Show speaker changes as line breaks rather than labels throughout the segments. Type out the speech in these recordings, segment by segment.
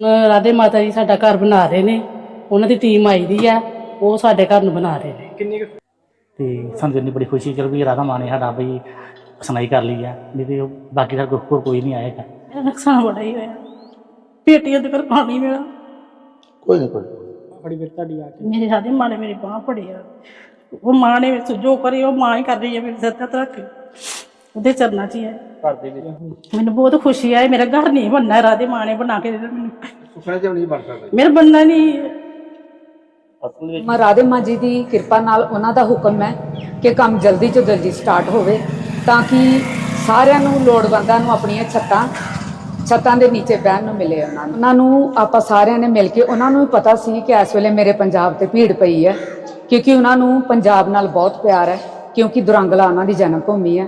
ਰਾਧੇ ਮਾਤਾ ਜੀ ਸਾਡਾ ਘਰ ਬਣਾ ਰਹੇ ਨੇ। ਉਹਨਾਂ ਦੀ ਟੀਮ ਆਈ ਦੀ ਆ। ਉਹ ਸਾਡੇ ਘਰ ਨੂੰ ਬਣਾ ਰਹੇ ਨੇ।
ਕਿੰਨੀ ਕੁ
ਤੇ ਸਾਨੂੰ ਇੰਨੀ ਬੜੀ ਖੁਸ਼ੀ ਚਲ ਵੀ ਰਾਧਾ ਮਾਂ ਨੇ ਸਾਡਾ ਬਈ ਸੁਣਾਈ ਕਰ ਲਈ ਆ। ਨਹੀਂ ਤੇ ਉਹ ਬਾਕੀ ਦਾ ਕੋਈ ਕੋਈ ਨਹੀਂ ਆਏਗਾ
ਨੁਕਸਾਨ ਬੜਾ ਹੀ ਹੋਇਆ। ਪੇਟੀਆਂ ਦੇ ਕਰ ਪਾਣੀ ਮੇਰਾ
ਕੋਈ ਨਹੀਂ ਕੋਈ ਨੀ।
ਫੜੀ ਫਿਰ ਤੁਹਾਡੀ ਆ ਕੇ।
ਮੇਰੇ ਰਾਧੇ ਮਾਂ ਨੇ ਮੇਰੀ ਬਾਹ ਫੜੀ ਆ। ਉਹ ਮਾਂ ਨੇ ਵਿੱਚ ਜੋ ਕਰੀ ਉਹ ਮਾਂ ਹੀ ਕਰ ਰਹੀ ਹੈ ਮੇਰੇ ਸਿਰ ਤੇ ਰੱਖ ਕੇ। ਉਹਦੇ ਚਰਨਾਂ 'ਚ ਹੀ ਹੈ।
ਘਰ ਦੇ ਵਿੱਚ।
ਮੈਨੂੰ ਬਹੁਤ ਖੁਸ਼ੀ ਆ ਮੇਰਾ ਘਰ ਨਹੀਂ ਬਣਨਾ ਰਾਧੇ ਮਾਂ ਨੇ ਬਣਾ ਕੇ ਦੇ ਦਿੱਤਾ ਮੈਨੂੰ।
ਸੁਪਨੇ ਚ ਵੀ ਨਹੀਂ ਬਣ ਸਕਦਾ।
ਮੇਰਾ ਬਣਨਾ ਨਹੀਂ।
ਮਾਂ ਰਾਧੇ ਮਾਂ ਜੀ ਦੀ ਕਿਰਪਾ ਨਾਲ ਉਹਨਾਂ ਦਾ ਹੁਕਮ ਹੈ ਕਿ ਕੰਮ ਜਲਦੀ ਤੋਂ ਜਲਦੀ ਸਟਾਰਟ ਹੋਵੇ ਤਾਂ ਕਿ ਸਾਰਿਆਂ ਨੂੰ ਲੋੜਵੰਦਾਂ ਨੂੰ ਆਪਣੀਆਂ ਛੱਤਾਂ ਛੱਤਾਂ ਦੇ ਨੀਚੇ ਬਹਿਣ ਨੂੰ ਮਿਲੇ ਉਹਨਾਂ ਨੂੰ। ਉਹਨਾਂ ਨੂੰ ਆਪਾਂ ਸਾਰਿਆਂ ਨੇ ਮਿਲ ਕੇ ਉਹਨਾਂ ਨੂੰ ਵੀ ਪਤਾ ਸੀ ਕਿ ਇਸ ਵੇਲੇ ਮੇਰੇ ਪੰਜਾਬ ਤੇ ਭੀੜ ਪਈ ਹੈ ਕਿਉਂਕਿ ਉਹਨਾਂ ਨੂੰ ਪੰਜਾਬ ਨਾਲ ਬਹੁਤ ਪਿਆਰ ਹੈ ਕਿਉਂਕਿ ਦੁਰੰਗਲਾ ਉਹਨਾਂ ਦੀ ਜਨਮ ਭੂਮੀ ਹੈ।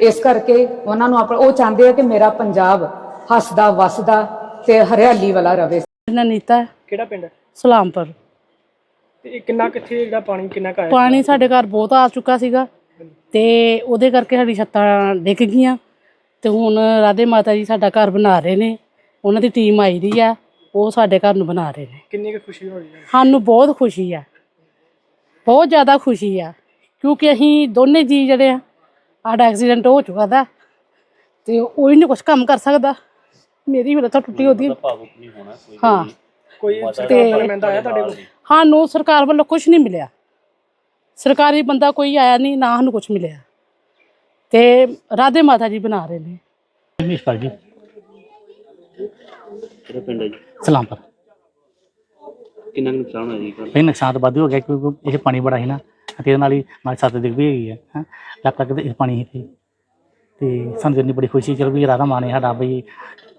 ਇਸ ਕਰਕੇ ਉਹਨਾਂ ਨੂੰ ਆਪਣਾ ਉਹ ਚਾਹੁੰਦੇ ਆ ਕਿ ਮੇਰਾ ਪੰਜਾਬ ਹੱਸਦਾ ਵਸਦਾ ਤੇ ਹਰਿਆਲੀ ਵਾਲਾ ਰਵੇ।
ਇਹਨਾਂ ਨੀਤਾ
ਕਿਹੜਾ ਪਿੰਡ ਹੈ?
ਸਲਾਮਪੁਰ।
ਤੇ ਇਹ ਕਿੰਨਾ ਕਿੱਥੇ ਜਿਹੜਾ ਪਾਣੀ ਕਿੰਨਾ ਕੁ ਆਇਆ
ਪਾਣੀ ਸਾਡੇ ਘਰ ਬਹੁਤ ਆ ਚੁੱਕਾ ਸੀਗਾ ਤੇ ਉਹਦੇ ਕਰਕੇ ਸਾਡੀ ਛੱਤਾਂ ਡਿੱਗ ਗਈਆਂ ਤੇ ਹੁਣ ਰਾਧੇ ਮਾਤਾ ਜੀ ਸਾਡਾ ਘਰ ਬਣਾ ਰਹੇ ਨੇ। ਉਹਨਾਂ ਦੀ ਟੀਮ ਆਈ ਦੀ ਆ ਉਹ ਸਾਡੇ ਘਰ ਨੂੰ ਬਣਾ ਰਹੇ ਨੇ।
ਕਿੰਨੀ ਕੁ ਖੁਸ਼ੀ ਹੋਈ ਹੈ?
ਸਾਨੂੰ ਬਹੁਤ ਖੁਸ਼ੀ ਆ। ਬਹੁਤ ਜ਼ਿਆਦਾ ਖੁਸ਼ੀ ਆ ਕਿਉਂਕਿ ਅਸੀਂ ਦੋਨੇ ਜੀ ਜਿਹੜੇ ਆ ਸਾਡਾ ਐਕਸੀਡੈਂਟ ਹੋ ਚੁੱਕਾ ਦਾ ਤੇ ਉਹ ਹੀ ਨਹੀਂ ਕੁਝ ਕੰਮ ਕਰ ਸਕਦਾ। ਮੇਰੀ ਵੀ ਲੱਤ ਟੁੱਟੀ ਉਹਦੀ। ਹਾਂ।
ਕੋਈ ਸਰਕਾਰ ਆਇਆ ਤੁਹਾਡੇ ਕੋਲ?
ਸਾਨੂੰ ਸਰਕਾਰ ਵੱਲੋਂ ਕੁਝ ਨਹੀਂ ਮਿਲਿਆ। ਸਰਕਾਰੀ ਬੰਦਾ ਕੋਈ ਆਇਆ ਨਹੀਂ ਨਾ ਸਾਨੂੰ ਕੁਝ ਮਿਲਿਆ। ਤੇ ਰਾਧੇ ਮਾਤਾ ਜੀ ਬਣਾ ਰਹੇ ਨੇ।
ਮੀਸ਼ਪਾਲ ਜੀ।
ਕਿਹੜਾ ਪਿੰਡ ਹੈ ਜੀ?
ਸਲਾਮਪੁਰ।
ਕਿੰਨਾ ਕੁ ਨੁਕਸਾਨ ਹੋਇਆ ਜੀ? ਘਰ?
ਇਹ ਨੁਕਸਾਨ ਤਾਂ ਵਾਧੂ ਹੋ ਗਿਆ ਕਿਉਂਕਿ ਇਹ ਪਾਣੀ ਬੜਾ ਸੀ ਨਾ। ਤੇ ਇਹਦੇ ਨਾਲ ਹੀ ਨਾਲ ਸੱਤ ਦਿਖ ਵੀ ਹੈਗੀ ਹੈ ਹੈਂ। ਲੱਗ ਤੱਕ ਤੇ ਪਾਣੀ ਸੀ ਤੇ ਤੇ ਸਾਨੂੰ ਇੰਨੀ ਬੜੀ ਖੁਸ਼ੀ ਚਲੋ ਵੀ ਰਾਧਾ ਮਾਂ ਨੇ ਸਾਡਾ ਬਈ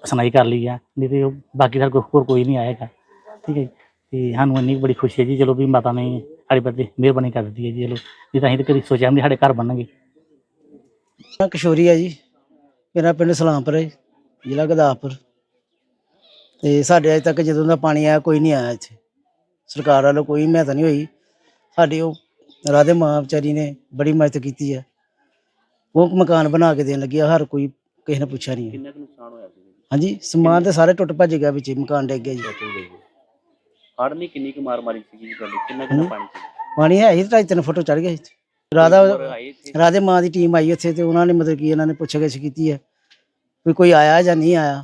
ਸੁਣਾਈ ਕਰ ਲਈ ਆ, ਨਹੀਂ ਤੇ ਉਹ ਬਾਕੀ ਦਾ ਕੋਈ ਹੋਰ ਕੋਈ ਨਹੀਂ ਆਏਗਾ, ਠੀਕ ਹੈ ਜੀ। ਤੇ ਸਾਨੂੰ ਇੰਨੀ ਬੜੀ ਖੁਸ਼ੀ ਹੈ ਜੀ, ਚਲੋ ਵੀ ਮਾਤਾ ਨੇ ਸਾਡੇ ਪ੍ਰਤੀ ਮਿਹਰਬਾਨੀ ਕਰ ਦਿੱਤੀ ਹੈ ਜੀ, ਚਲੋ। ਨਹੀਂ ਤਾਂ ਅਸੀਂ ਤਾਂ ਕਦੀ ਸੋਚਿਆ ਵੀ ਨਹੀਂ ਸਾਡੇ ਘਰ ਬਣਨਗੇ।
ਮੈਂ ਕਿਸ਼ੋਰੀ ਆ ਜੀ, ਮੇਰਾ ਪਿੰਡ ਸਲਾਮਪੁਰ ਹੈ ਜ਼ਿਲ੍ਹਾ ਗੁਰਦਾਸਪੁਰ। ਤੇ ਸਾਡੇ ਅਜੇ ਤੱਕ ਜਦੋਂ ਦਾ ਪਾਣੀ ਆਇਆ ਕੋਈ ਨਹੀਂ ਆਇਆ ਇੱਥੇ। ਸਰਕਾਰ ਵੱਲੋਂ ਕੋਈ ਮਦਦ ਨਹੀਂ ਹੋਈ। ਸਾਡੇ ਉਹ ਰਾਧੇ ਮਾਂ ਵਿਚਾਰੀ ਨੇ ਬੜੀ ਮਦਦ ਕੀਤੀ ਹੈ ਉਹ ਮਕਾਨ ਬਣਾ ਕੇ ਦੇਣ ਲੱਗੀ ਆ ਹਰ ਕੋਈ ਕਿਸੇ ਨੇ ਪੁੱਛਿਆ ਨਹੀਂ।
ਕਿੰਨਾ ਕੁ ਨੁਕਸਾਨ ਹੋਇਆ ਸੀ?
ਹਾਂਜੀ ਸਮਾਨ ਤੇ ਸਾਰੇ ਟੁੱਟ ਭੱਜ ਗਿਆ ਵਿੱਚ ਹੀ, ਮਕਾਨ ਡਿੱਗ ਗਿਆ ਜੀ।
ਹੜ ਨੇ ਕਿੰਨੀ ਕੁ ਮਾਰ ਮਾਰੀ ਸੀ ਜੀ ਤੁਹਾਡੇ? ਕਿੰਨਾ ਕਿੰਨਾ ਪਾਣੀ ਸੀ
ਪਾਣੀ ਹੈ ਹੀ ਢਾਈ ਤਿੰਨ ਫੁੱਟ ਚੜ ਗਿਆ ਸੀ। ਰਾਧਾ
ਆਏ ਸੀ?
ਰਾਧੇ ਮਾਂ ਦੀ ਟੀਮ ਆਈ ਉੱਥੇ ਤੇ ਉਹਨਾਂ ਨੇ ਮਤਲਬ ਕਿ ਇਹਨਾਂ ਨੇ ਪੁੱਛ-ਗਿੱਛ ਕੀਤੀ ਹੈ ਵੀ ਕੋਈ ਆਇਆ ਜਾਂ ਨਹੀਂ ਆਇਆ।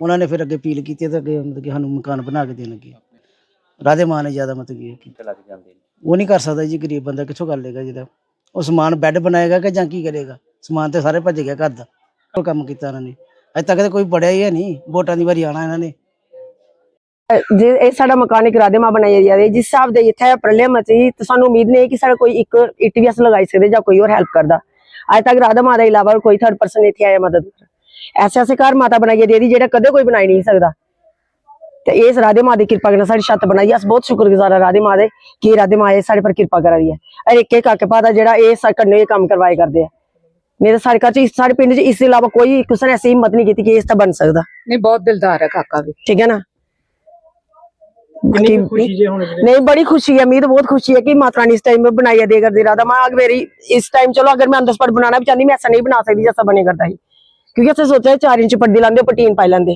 ਉਹਨਾਂ ਨੇ ਫਿਰ ਅੱਗੇ ਅਪੀਲ ਕੀਤੀ ਤੇ ਅੱਗੇ ਮਤਲਬ ਕਿ ਸਾਨੂੰ ਮਕਾਨ ਬਣਾ ਕੇ ਦੇਣ ਲੱਗੇ। ਰਾਧੇ ਮਾਂ ਨੇ ਜ਼ਿਆਦਾ ਮਤਲਬ ਕਿ।
ਤੇ ਲੱਗ ਜਾਂਦੇ ਨੇ?
ਉਹ ਨਹੀਂ ਕਰ ਸਕਦਾ ਜੀ, ਗਰੀਬ ਬੰਦਾ ਕਿੱਥੋਂ ਕਰ ਲੇਗਾ ਜਿਹਦਾ ਉਹ ਸਮਾਨ ਬੈੱਡ ਬਣਾਏਗਾ ਕਿ ਜਾਂ ਕੀ ਕਰੇਗਾ? ਸਮਾਨ ਤੇ ਸਾਰੇ ਭੱਜ ਗਿਆ ਘਰ ਦਾ। ਉਹ ਕੰਮ ਕੀਤਾ ਇਹਨਾਂ ਨੇ। ਅਜੇ ਤੱਕ ਤੇ ਕੋਈ ਪੜਿਆ ਹੀ ਹੈ ਨਹੀਂ। ਵੋਟਾਂ ਦੀ ਵਾਰੀ ਆਣਾ ਇਹਨਾਂ ਨੇ।
ਜੇ ਇਹ ਸਾਡਾ ਮਕਾਨ ਇੱਕ ਰਾਧੇ ਮਾਂ ਬਣਾਈ ਜਾ ਰਹੀ ਜਿਸ ਹਿਸਾਬ ਦੇ ਇੱਥੇ ਪ੍ਰਲੇ ਮਚੀ, ਤਾਂ ਸਾਨੂੰ ਉਮੀਦ ਨਹੀਂ ਕਿ ਸਾਡਾ ਕੋਈ ਇੱਕ ਇੱਟ ਵੀ ਅਸ ਲਗਾਈ ਸਕਦੇ ਜਾਂ ਕੋਈ ਹੋਰ ਹੈਲਪ ਕਰਦਾ। ਅੱਜ ਤੱਕ ਰਾਧਾ ਮਾਂ ਦੇ ਇਲਾਵਾ ਕੋਈ ਥਰਡ ਪਰਸਨ ਇੱਥੇ ਆਇਆ ਮਦਦ ਐਸੇ ਐਸੇ ਘਰ ਮਾਤਾ ਬਣਾਈ ਹੈ ਜਿਹਦੀ ਜਿਹੜਾ ਕਦੇ ਕੋਈ ਬਣਾਈ ਨਹੀਂ ਸਕਦਾ। ਤੇ ਇਸ ਰਾਧੇ ਮਾਂ ਦੀ ਕਿਰਪਾ ਨਾਲ ਸਾਡੀ ਛੱਤ ਬਣਾਈ ਹੈ ਅਸੀਂ ਬਹੁਤ ਸ਼ੁਕਰਗੁਜ਼ਾਰ ਹਾਂ ਰਾਧੇ ਮਾਂ ਦੇ ਕਿ ਇਹ ਰਾਧੇ ਮਾਂ ਇਹ ਸਾਡੇ ਪਰ ਕਿਰਪਾ ਕਰ ਰਹੀ ਹੈ ਅਰੇ ਇੱਕ ਇੱਕ ਕਾਕੇ ਦਾ ਜਿਹੜਾ ਇਹ ਸਾਡੇ ਕੰਨੇ ਇਹ ਕੰਮ ਕਰਵਾਏ ਕਰਦੇ ਆ ਮੇਰੇ ਸਾਡੇ ਘਰ ਚ ਇਸ- ਸਾਡੇ ਪਿੰਡ ਚ ਇਸ ਤੋਂ ਇਲਾਵਾ ਕੋਈ ਕਿਸੇ ਨੇ ਐਸੀ ਹਿੰਮਤ ਨਹੀਂ ਕੀਤੀ ਕਿ ਇਸ ਤਾਂ ਬਣ ਸਕਦਾ
ਨਹੀਂ ਬਹੁਤ ਦਿਲਦਾਰ ਹੈ ਕਾਕਾ ਵੀ
ਠੀਕ ਹੈ ਨਾ
ਕਿੰਨੀ ਕੁ
ਬਾਕੀ-
ਖੁਸ਼ੀ ਜੇ ਹੁਣ ਜਿਹੜੇ
नहीं बड़ी खुशी है उम्मीद बहुत खुशी है कि माता रानी इस टाइम में बनाई है देकर दे रहा था मैं अगर मेरी इस टाइम चलो अगर मैं अंदर स्पॉट बनाना भी चाहती मैं ऐसा नहीं बना सकती जैसा बने करता ही क्योंकि असं सोचा चार इंच पट्टी लाते पटीन पाई लेंगे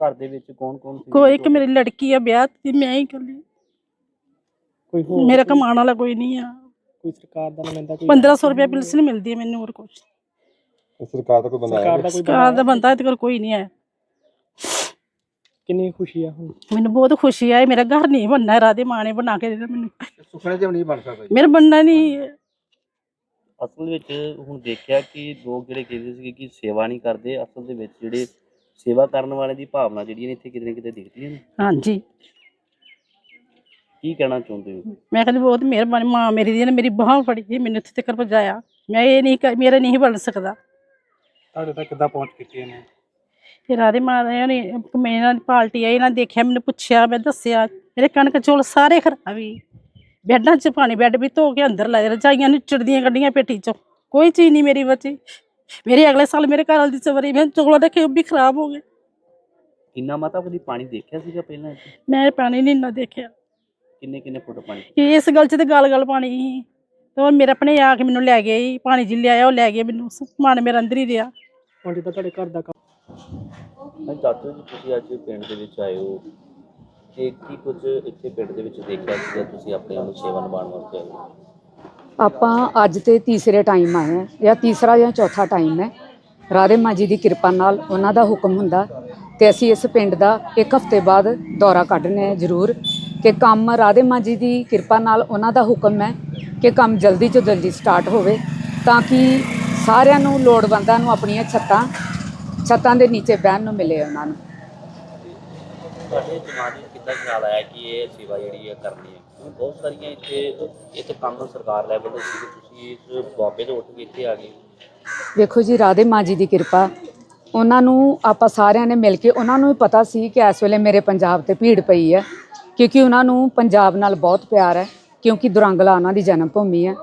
ਘਰ
ਦੇ ਵਿੱਚ
ਕੌਣ ਕੌਣ ਸੀ?
ਕੋਈ ਇੱਕ ਮੇਰੀ ਲੜਕੀ ਆ ਵਿਆਹ ਤੇ ਮੈਂ ਹੀ ਇਕੱਲੀ।
ਕੋਈ ਹੋਰ
ਮੇਰਾ ਕਮਾਉਣ ਵਾਲਾ ਕੋਈ ਨਹੀਂ ਆ।
ਕੋਈ ਸਰਕਾਰ ਦਾ ਨੁਮਾਇੰਦਾ ਕੋਈ
1500 ਰੁਪਏ ਪਿਲਸਨ ਮਿਲਦੀ ਹੈ ਮੈਨੂੰ ਹੋਰ ਕੁਝ
ਸਰਕਾਰ ਦਾ ਕੋਈ
ਸਰਕਾਰ ਦਾ ਬੰਦਾ ਇਹਦੇ ਕੋਲ ਕੋਈ ਨਹੀਂ ਹੈ
ਕਿੰਨੀ ਖੁਸ਼ੀ ਆ ਹੁਣ?
ਮੈਨੂੰ ਬਹੁਤ ਖੁਸ਼ੀ ਆ ਮੇਰਾ ਘਰ ਨਹੀਂ ਬਣਨਾ ਰਾਧੇ ਮਾਂ ਨੇ ਬਣਾ ਕੇ ਦਿੱਤਾ ਮੈਨੂੰ।
ਸੁਪਨੇ ਚ ਨਹੀਂ ਬਣ ਸਕਦਾ
ਮੇਰਾ ਬਣਨਾ ਨਹੀਂ। ਹੈ।
ਅਸਲ ਵਿੱਚ ਹੁਣ ਦੇਖਿਆ ਕਿ ਲੋਕ ਜਿਹੜੇ ਕਹਿੰਦੇ ਸੀ ਕਿ ਸੇਵਾ ਨਹੀਂ ਕਰਦੇ ਅਸਲ ਦੇ ਵਿੱਚ ਜਿਹੜੇ ਸੇਵਾ ਕਰਨ ਵਾਲੇ ਦੀ ਭਾਵਨਾ ਜਿਹੜੀਆਂ ਨੇ ਇੱਥੇ ਕਿਤੇ ਨਾ ਕਿਤੇ ਦਿਖਦੀਆਂ ਨੇ?
ਹਾਂਜੀ।
ਕੀ ਕਹਿਣਾ ਚਾਹੁੰਦੇ ਹੋ?
ਮੈਂ ਕਹਿੰਦੀ ਬਹੁਤ ਮਿਹਰਬਾਨੀ ਮਾਂ ਮੇਰੀ ਦੀ ਨੇ ਮੇਰੀ ਬਾਹ ਫੜੀ ਸੀ ਮੈਨੂੰ ਇੱਥੇ ਤੱਕ ਪਹੁੰਚਾਇਆ। ਮੈਂ ਇਹ ਨਹੀਂ ਮੇਰਾ ਨਹੀਂ ਬਣ ਸਕਦਾ।
ਤੁਹਾਡੇ ਤੱਕ ਕਿੱਦਾਂ ਪਹੁੰਚ ਕੀਤੀ ਇਹਨੇ?
ਫਿਰ ਆਦੇ ਮਾਂ ਨੇ ਮੈਂ ਇਹਨਾਂ ਦੀ ਪਾਰਟੀ ਆਈ ਇਹਨਾਂ ਨੇ ਦੇਖਿਆ ਮੈਨੂੰ ਪੁੱਛਿਆ ਮੈਂ ਦੱਸਿਆ ਮੇਰੇ ਕਣਕ ਚੋਲ ਸਾਰੇ ਖਰਾਬ ਹੀ। ਬੈੱਡਾਂ 'ਚ ਪਾਣੀ ਬੈੱਡ ਵੀ ਧੋ ਕੇ ਅੰਦਰ ਲਾਏ ਰਜਾਈਆਂ ਨੂੰ ਚਿੜਦੀਆਂ ਕੱਢੀਆਂ ਪੇਟੀ 'ਚੋਂ। ਕੋਈ ਚੀਜ਼ ਨਹੀਂ ਮੇਰੀ ਬਚੀ। ਮੇਰੇ ਅਗਲੇ ਸਾਲ ਮੇਰੇ ਘਰ ਵਾਲੀ ਦੀ ਸਵਰੀ ਮੈਂ ਚੋਲਾਂ ਰੱਖੇ ਉਹ ਵੀ ਖਰਾਬ ਹੋ ਗਏ।
ਇੰਨਾ ਮਾਤਾ ਕਦੀ ਪਾਣੀ ਦੇਖਿਆ ਸੀਗਾ ਪਹਿਲਾਂ ਇੱਥੇ?
ਮੈਂ ਪਾਣੀ ਨਹੀਂ ਨਾ ਦੇਖਿਆ।
ਕਿੰਨੇ ਕਿੰਨੇ ਫੁੱਟ ਪਾਣੀ?
ਕਿ ਇਸ ਗੱਲ 'ਚ ਤੇ ਗੱਲ ਗੱਲ ਪਾਣੀ ਸੀ। ਤੇ ਉਹ ਮੇਰੇ ਆਪਣੇ ਆ ਕੇ ਮੈਨੂੰ ਲੈ ਗਏ ਸੀ, ਪਾਣੀ ਜੀ ਲਿਆਇਆ ਉਹ ਲੈ ਗਏ ਮੈਨੂੰ। ਸਮਾਨ ਮੇਰਾ ਅੰਦਰ ਹੀ ਰਿਹਾ।
ਹੁਣ ਜਿੱਦਾਂ ਤੁਹਾਡੇ ਘਰ ਦਾ ਕੰਮ
ਮੈਂ ਦੱਸੋ ਜੀ ਤੁਸੀਂ ਅੱਜ ਪਿੰਡ ਦੇ ਵਿੱਚ ਆਏ ਹੋ। ਤੇ ਕੀ ਕੁਝ ਇੱਥੇ ਪਿੰਡ ਦੇ ਵਿੱਚ ਦੇਖਿਆ ਸੀਗਾ ਤੁਸੀਂ ਆਪਣੇ ਆਪ ਨੂੰ ਸੇਵਾ ਨਿਭਾਉਣ ਵਾਸਤੇ ਆਏ ਹੋ?
ਆਪਾਂ ਅੱਜ ਤੇ ਤੀਸਰੇ ਟਾਈਮ ਆਏ ਹਾਂ, ਜਾਂ ਤੀਸਰਾ ਜਾਂ ਚੌਥਾ ਟਾਈਮ ਹੈ। ਰਾਧੇ ਮਾਂ ਜੀ ਦੀ ਕਿਰਪਾ ਨਾਲ ਉਹਨਾਂ ਦਾ ਹੁਕਮ ਹੁੰਦਾ ਤੇ ਅਸੀਂ ਇਸ ਪਿੰਡ ਦਾ ਇੱਕ ਹਫ਼ਤੇ ਬਾਅਦ ਦੌਰਾ ਕੱਢਨੇ ਹੈ ਜ਼ਰੂਰ ਕਿ ਕੰਮ ਰਾਧੇ ਮਾਂ ਜੀ ਦੀ ਕਿਰਪਾ ਨਾਲ ਉਹਨਾਂ ਦਾ ਹੁਕਮ ਹੈ ਕਿ ਕੰਮ ਜਲਦੀ ਤੋਂ ਜਲਦੀ ਸਟਾਰਟ ਹੋਵੇ ਤਾਂ ਕਿ ਸਾਰਿਆਂ ਨੂੰ ਲੋੜਵੰਦਾਂ ਨੂੰ ਆਪਣੀਆਂ ਛੱਤਾਂ ਛੱਤਾਂ ਦੇ ਨੀਚੇ ਬਹਿਣ ਨੂੰ ਮਿਲੇ ਉਹਨਾਂ ਨੂੰ।
ਤੁਹਾਡੇ ਦਿਮਾਗ ਵਿੱਚ ਕਿੱਦਾਂ ਖਿਆਲ ਆਇਆ ਕਿ ਇਹ ਸੇਵਾ ਜਿਹੜੀ ਹੈ ਕਰਨੀ ਬਹੁਤ ਸਾਰੀਆਂ ਇੱਥੇ ਇੱਥੇ ਕੰਮ ਸਰਕਾਰ ਲੈਵਲ ਤੇ ਸੀ, ਤੁਸੀਂ ਇਸ ਬਾਬੇ ਤੋਂ ਉੱਠ ਕੇ ਇੱਥੇ ਆ ਗਏ।
ਵੇਖੋ ਜੀ, ਰਾਧੇ ਮਾਂ ਜੀ ਦੀ ਕਿਰਪਾ। ਉਹਨਾਂ ਨੂੰ ਆਪਾਂ ਸਾਰਿਆਂ ਨੇ ਮਿਲ ਕੇ, ਉਹਨਾਂ ਨੂੰ ਵੀ ਪਤਾ ਸੀ ਕਿ ਇਸ ਵੇਲੇ ਮੇਰੇ ਪੰਜਾਬ ਤੇ ਭੀੜ ਪਈ ਹੈ, ਕਿਉਂਕਿ ਉਹਨਾਂ ਨੂੰ ਪੰਜਾਬ ਨਾਲ ਬਹੁਤ ਪਿਆਰ ਹੈ, ਕਿਉਂਕਿ ਦੁਰੰਗਲਾ ਉਹਨਾਂ ਦੀ ਜਨਮ ਭੂਮੀ ਹੈ।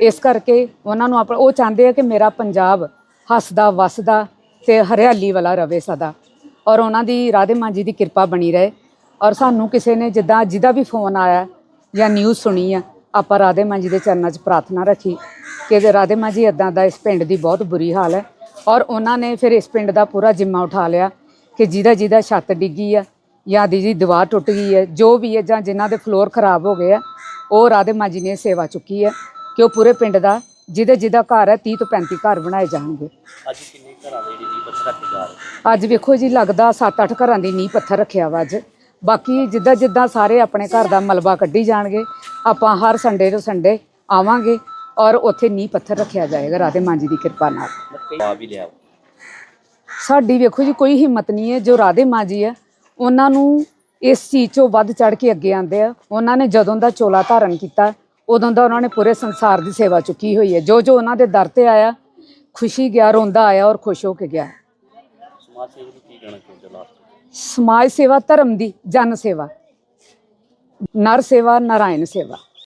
ਇਸ ਕਰਕੇ ਉਹਨਾਂ ਨੂੰ ਆਪਾਂ, ਉਹ ਚਾਹੁੰਦੇ ਆ ਕਿ ਮੇਰਾ ਪੰਜਾਬ ਹੱਸਦਾ, ਵਸਦਾ ਤੇ ਹਰਿਆਲੀ ਵਾਲਾ ਰਵੇ ਸਦਾ। ਔਰ ਉਹਨਾਂ ਦੀ ਰਾਧੇ ਮਾਂ ਜੀ ਦੀ ਕਿਰਪਾ ਬਣੀ ਰਹੇ। ਔਰ ਸਾਨੂੰ ਕਿਸੇ ਨੇ ਜਿੱਦਾਂ, ਜਿਹਦਾ ਵੀ ਫੋਨ ਆਇਆ ਜਾਂ ਨਿਊਜ਼ ਸੁਣੀ ਆ ਆਪਾਂ ਰਾਧੇ ਮਾਂ ਜੀ ਦੇ ਚਰਨਾਂ 'ਚ ਪ੍ਰਾਰਥਨਾ ਰੱਖੀ। ਕਿ ਰਾਧੇ ਮਾਂ ਜੀ ਇਦਾਂ ਦਾ ਇਸ ਪਿੰਡ ਦੀ ਬਹੁਤ ਬੁਰੀ ਹਾਲ ਹੈ। ਔਰ ਉਹਨਾਂ ਨੇ ਫਿਰ ਇਸ ਪਿੰਡ ਦਾ ਪੂਰਾ ਜ਼ਿੰਮਾ ਉਠਾ ਲਿਆ ਕਿ ਜਿਹਦਾ ਜਿਹਦਾ ਛੱਤ ਡਿੱਗੀ ਆ ਜਾਂ ਦੀ ਜੀ ਦੀਵਾਰ ਟੁੱਟ ਗਈ ਹੈ ਜੋ ਵੀ ਹੈ ਜਾਂ ਜਿਨ੍ਹਾਂ ਦੇ ਫਲੋਰ ਖਰਾਬ ਹੋ ਗਏ ਆ ਉਹ ਰਾਧੇ ਮਾਂ ਜੀ ਨੇ ਸੇਵਾ ਚੁੱਕੀ ਹੈ ਕਿ ਉਹ ਪੂਰੇ ਪਿੰਡ ਦਾ ਜਿਹਦੇ ਜਿਹਦਾ ਘਰ ਹੈ 30 ਤੋਂ 35 ਘਰ ਬਣਾਏ ਜਾਣਗੇ।
ਅੱਜ ਕਿੰਨੇ ਘਰਾਂ ਦੇ ਜਿਹੜੀ ਬੱਚੇ ਰੱਖੇ ਜਾ ਰਹੇ
ਅੱਜ ਵੇਖੋ ਜੀ ਲੱਗਦਾ 7-8 ਘਰਾਂ ਦੀ ਨੀਂਹ ਪੱਥਰ ਰੱਖਿਆ ਵਾ ਅੱਜ। ਬਾਕੀ ਜਿੱਦਾਂ ਜਿੱਦਾਂ ਸਾਰੇ ਆਪਣੇ ਘਰ ਦਾ ਮਲਬਾ ਕੱਢੀ ਜਾਣਗੇ ਆਪਾਂ ਹਰ ਸੰਡੇ ਤੋਂ ਸੰਡੇ ਆਵਾਂਗੇ ਔਰ ਉੱਥੇ ਨੀਂਹ ਪੱਥਰ ਰੱਖਿਆ ਜਾਏਗਾ ਰਾਧੇ ਮਾਂ ਜੀ ਦੀ ਕਿਰਪਾ ਨਾਲ।
ਆ ਵੀ
ਸਾਡੀ ਵੇਖੋ ਜੀ ਕੋਈ ਹਿੰਮਤ ਨਹੀਂ ਹੈ ਜੋ ਰਾਧੇ ਮਾਂ ਜੀ ਹੈ ਉਹਨਾਂ ਨੂੰ ਇਸ ਚੀਜ਼ 'ਚੋਂ ਵੱਧ ਚੜ ਕੇ ਅੱਗੇ ਆਉਂਦੇ ਆ। ਉਹਨਾਂ ਨੇ ਜਦੋਂ ਦਾ ਚੋਲਾ ਧਾਰਨ ਕੀਤਾ ਉਦੋਂ ਦਾ ਉਹਨਾਂ ਨੇ ਪੂਰੇ ਸੰਸਾਰ ਦੀ ਸੇਵਾ ਚੁੱਕੀ ਹੋਈ ਹੈ। ਜੋ ਜੋ ਉਹਨਾਂ ਦੇ ਦਰ ਤੇ ਆਇਆ ਖੁਸ਼ੀ ਗਿਆ ਰੋਂਦਾ ਆਇਆ ਔਰ ਖੁਸ਼ ਹੋ ਕੇ ਗਿਆ।
ਸਮਾਜ ਸੇਵੀ ਨੂੰ ਕੀ ਕਹਿਣਾ ਚਾਹੁੰਦੇ ਲਾਸਟ
ਸਮਾਜ ਸੇਵਾ ਧਰਮ ਦੀ ਜਨ ਸੇਵਾ ਨਰ ਸੇਵਾ ਨਾਰਾਇਣ ਸੇਵਾ।